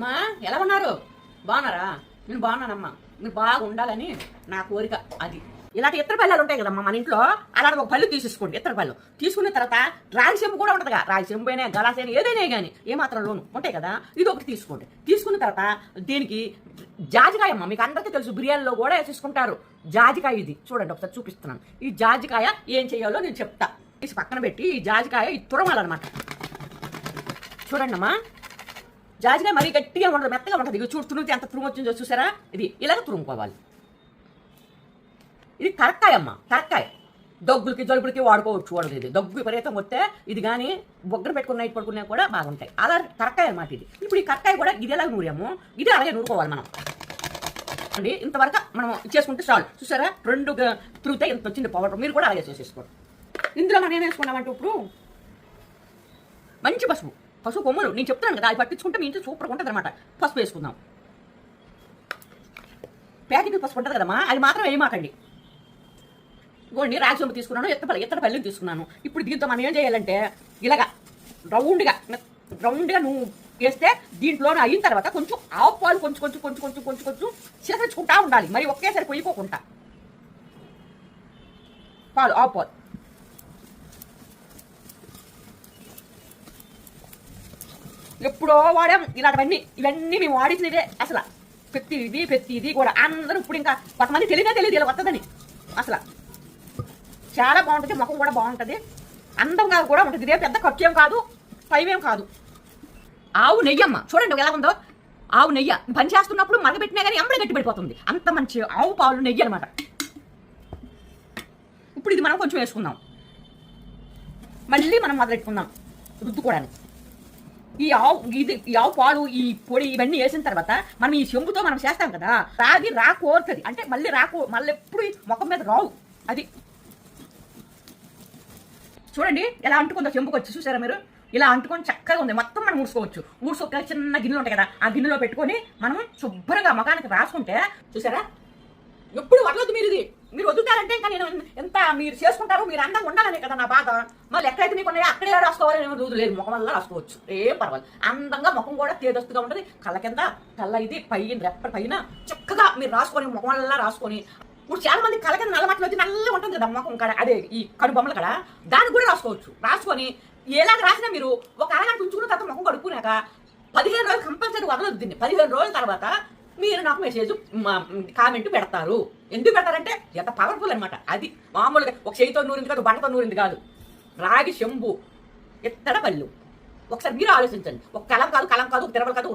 మా ఎలా ఉన్నారు? బాగున్నారా? నేను బాగున్నానమ్మా. మీరు బాగా ఉండాలని నా కోరిక అది. ఇలాంటి ఇతర పళ్ళాలు ఉంటాయి కదమ్మా మన ఇంట్లో. అలాంటి ఒక పళ్ళు తీసేసుకోండి ఇతర పళ్ళు తీసుకున్న తర్వాత రాగి కూడా ఉంటుందిగా. రాగి చెంబు అయినా గలాసైనా ఏదైనా కానీ ఏమాత్రం లోను ఉంటాయి కదా ఇది ఒకటి తీసుకోండి. తీసుకున్న తర్వాత దీనికి జాజికాయ అమ్మ మీకు అందరికీ తెలుసు బిర్యానీలో కూడా వేసేసుకుంటారు. జాజికాయ ఇది. చూడండి ఒకసారి చూపిస్తున్నాను. ఈ జాజికాయ ఏం చేయాలో నేను చెప్తా. తీసి పక్కన పెట్టి ఈ జాజికాయ ఇది తురమాలన్నమాట. చూడండి అమ్మా జాజికాయ మరీ గట్టిగా ఉండదు మెత్తగా ఉంటుంది ఇక చూడు తురిమితే ఎంత తురుము వచ్చిందో చూసారా? ఇది ఇలాగ తురుముకోవాలి. ఇది కరక్కాయ అమ్మ కరక్కాయ దగ్గులకి జలుబులకి వాడుకోవచ్చు వాడదు ఇది. దగ్గు విపరీతం వస్తే ఇది కానీ బొగ్గర పెట్టుకున్న నైట్ పడుకున్నా కూడా బాగుంటాయి. అలా కరక్కాయ అన్నమాట ఇది. ఇప్పుడు ఈ కరక్కాయ కూడా ఇది ఎలాగ నూరాము? ఇది అలాగే నూరుకోవాలి మనం. అండి ఇంతవరకు మనం చేసుకుంటే చాలు. చూసారా? రెండు గ- ఇంత వచ్చింది పౌడర్. మీరు కూడా అలాగే చేసేసుకోండి. ఇందులో మనం ఏం వేసుకున్నామంటే ఇప్పుడు? మంచి పసుపు. పసుపు కొమ్ములు నేను చెప్తాను కదా అది పట్టించుకుంటే మీ ఇంట్లో సూపర్గా ఉంటుంది అనమాట పసుపు వేసుకుందాం. ప్యాకెట్ పసుపు ఉంటుంది కదమ్మా అది మాత్రం వేయమాకండి. ఇగోండి రాగి తీసుకున్నాను ఎత్తపల్లి ఎత్తడ పల్లెలు తీసుకున్నాను. ఇప్పుడు దీంతో మనం ఏం చేయాలంటే ఇలాగా రౌండ్గా రౌండ్గా నువ్వు వేస్తే దీంట్లో అయిన తర్వాత కొంచెం ఆవు పాలు కొంచెం కొంచెం కొంచెం కొంచెం కొంచెం కొంచెం చేసేసుకుంటా ఉండాలి. మరి ఒకేసారి పొయ్యిపోకుండా పాలు ఆవు పాలు. ఎప్పుడో వాడాం. ఇలాంటివన్నీ ఇవన్నీ మేము వాడించినవే అసలు. ప్రతి ఇది ప్రతి ఇది కూడా అందరూ ఇప్పుడు ఇంకా కొంతమంది తెలియదే తెలియదు ఇలా వస్తుందని అసలు. చాలా బాగుంటుంది ముఖం కూడా బాగుంటుంది. అందంగా కూడా ఉంటుంది. ఇదే పెద్ద ఖర్చు ఏం కాదు పైవేం కాదు. ఆవు నెయ్యి అమ్మ. చూడండి ఎలా ఉందో. ఆవు నెయ్యి. పని చేస్తున్నప్పుడు మరగబెట్టినా కానీ ఎంబడి గట్టి పడిపోతుంది. అంత మంచి ఆవు పాలు నెయ్యి అనమాట ఇప్పుడు ఇది మనం కొంచెం వేసుకుందాం. మళ్ళీ మనం మొదలెట్టుకుందాం. రుద్దుకోవడానికి. ఈ ఆవు ఇది ఈ ఆవు పాలు ఈ పొడి ఇవన్నీ వేసిన తర్వాత మనం ఈ చెంబుతో మనం చేస్తాం కదా రాగి రాకోరుతుంది. అంటే మళ్ళీ రాకు మళ్ళీ ఎప్పుడు ఈ ముఖం మీద రావు. అది చూడండి ఎలా అంటుకుందో చెంబుకి వచ్చి చూసారా మీరు? ఇలా అంటుకొని చక్కగా ఉంది. మొత్తం మనం ఊడ్చుకోవచ్చు. ఊడ్చుకోక చిన్న గిన్నెలు ఉంటాయి కదా ఆ గిన్నెలో పెట్టుకొని మనం శుభ్రంగా ముఖానికి రాసుకుంటే చూసారా? ఎప్పుడు వదలదు మీరు ఇది మీరు వదులుతారంటే ఇంకా నేను ఎంత మీరు చేసుకుంటారు మీరు అందంగా ఉండాలనే కదా నా బాధ. మళ్ళీ ఎక్కడైతే మీకు ఉన్నాయో అక్కడే రాసుకోవాలని ఏమీ రూదు లేదు. ముఖం వల్ల రాసుకోవచ్చు. ఏం పర్వాలేదు. అందంగా ముఖం కూడా తేదస్తుగా ఉంటుంది. కళ్ళ కింద కళ్ళ ఇది పైన రెప్ప పైన చక్కగా మీరు రాసుకొని ముఖం వల్ల రాసుకొని. ఇప్పుడు చాలా మంది కళ్ళ కింద నల్లమట్లు వచ్చి నల్ల ఉంటుంది కదా ముఖం కాడ. అదే ఈ కడు బొమ్మల కాడ. దానికి కూడా రాసుకోవచ్చు. రాసుకొని ఎలాగ రాసినా మీరు ఒక అరగంట ఉంచుకున్న తర్వాత ముఖం కడుక్కున్నాక పదిహేను రోజులు కంపల్సరీ వదలదు దీన్ని. పదిహేను రోజుల తర్వాత మీరు నాకు మెసేజ్ కామెంట్ పెడతారు. ఎందుకు పెడతారంటే ఎంత పవర్ఫుల్ అనమాట అది మామూలుగా ఒక చేయితో నూరింది కాదు బండతో నూరింది కాదు. రాగి శంభు ఎత్తడ పళ్ళు. ఒకసారి మీరు ఆలోచించండి. ఒక కలం కాదు కలం కాదు ఒక తిరగలు కాదు